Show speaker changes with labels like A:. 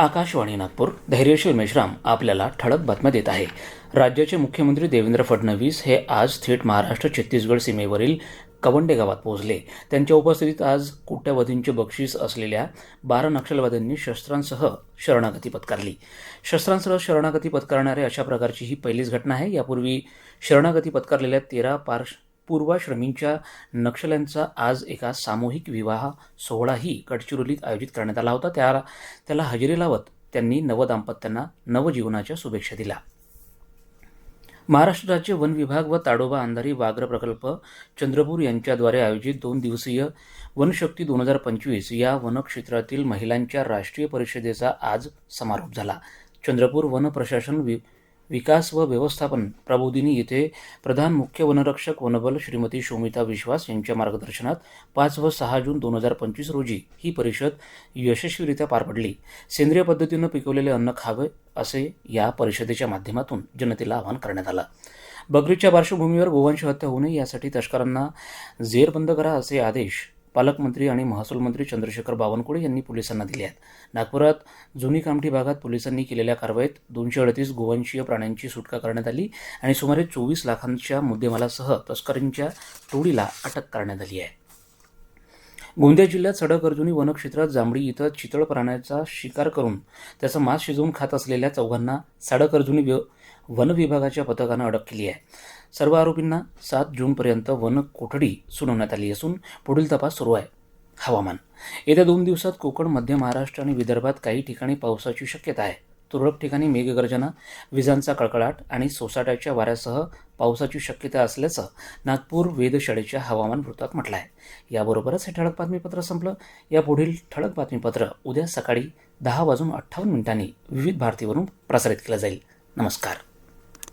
A: आकाशवाणी नागपूर. धैर्यशील मेश्राम आपल्याला ठळक बातम्या देत आहे. राज्याचे मुख्यमंत्री देवेंद्र फडणवीस हे आज थेट महाराष्ट्र छत्तीसगड सीमेवरील कवंडे गावात पोहोचले. त्यांच्या उपस्थितीत आज कोट्यवधींचे बक्षीस असलेल्या बारा नक्षलवाद्यांनी शस्त्रांसह शरणागती पत्कारली. शस्त्रांसह शरणागती पत्करणाऱ्या अशा प्रकारची ही पहिलीच घटना आहे. यापूर्वी शरणागती पत्कारलेल्या तेरा पार्श पूर्वाश्रमींच्या नक्षल्यांचा आज एका सामूहिक विवाह सोहळाही गडचिरोलीत आयोजित करण्यात आला होता. त्या त्याला हजेरी लावत त्यांनी नवदाम्पत्यांना नवजीवनाच्या शुभेच्छा दिल्या. महाराष्ट्र राज्य वन विभाग व ताडोबा अंधारी व्याघ्र प्रकल्प चंद्रपूर यांच्याद्वारे आयोजित दोन दिवसीय वनशक्ती दोन हजार पंचवीस या वनक्षेत्रातील महिलांच्या राष्ट्रीय परिषदेचा आज समारोप झाला. चंद्रपूर वन प्रशासन वि विकास व व्यवस्थापन प्रबोधिनी येथे प्रधान मुख्य वनरक्षक वनबल श्रीमती शोमिता विश्वास यांच्या मार्गदर्शनात पाच व सहा जून दोन हजार पंचवीस रोजी ही परिषद यशस्वीरित्या पार पडली. सेंद्रिय पद्धतीनं पिकवलेले अन्न खावे असे या परिषदेच्या माध्यमातून जनतेला आवाहन करण्यात आलं. बकरीच्या पार्श्वभूमीवर गोवंश हत्या होऊ नये यासाठी तस्करांना जेरबंद करा असे आदेश पालकमंत्री आणि महसूल मंत्री चंद्रशेखर बावनकुळे यांनी पोलिसांना दिले आहेत. नागपुरात जुनी कामठी भागात पोलिसांनी केलेल्या कारवाईत दोनशे अडतीस गोवंशीय प्राण्यांची सुटका करण्यात आली आणि सुमारे चोवीस लाखांच्या मुद्देमालासह तस्करींच्या टोळीला अटक करण्यात आली आहे. गोंदिया जिल्ह्यात सडक अर्जुनी वनक्षेत्रात जांभळी इथं चितळ प्राण्याचा शिकार करून त्याचं मांस शिजवून खात असलेल्या चौघांना सडक अर्जुनी व्य वन विभागाच्या पथकानं अटक केली आहे. सर्व आरोपींना सात जूनपर्यंत वन कोठडी सुनावण्यात आली असून पुढील तपास सुरू आहे. हवामान. येत्या दोन दिवसात कोकण मध्य महाराष्ट्र आणि विदर्भात काही ठिकाणी पावसाची शक्यता आहे. तुरळक ठिकाणी मेघगर्जना विजांचा कडकडाट आणि सोसाट्याच्या वाऱ्यासह पावसाची शक्यता असल्याचं नागपूर वेधशाळेच्या हवामान वृत्तात म्हटलं आहे याबरोबरच हे ठळक बातमीपत्र संपलं. या पुढील ठळक बातमीपत्र उद्या सकाळी दहा वाजून अठ्ठावन्न मिनिटांनी विविध भारतीवरून प्रसारित केलं जाईल. नमस्कार.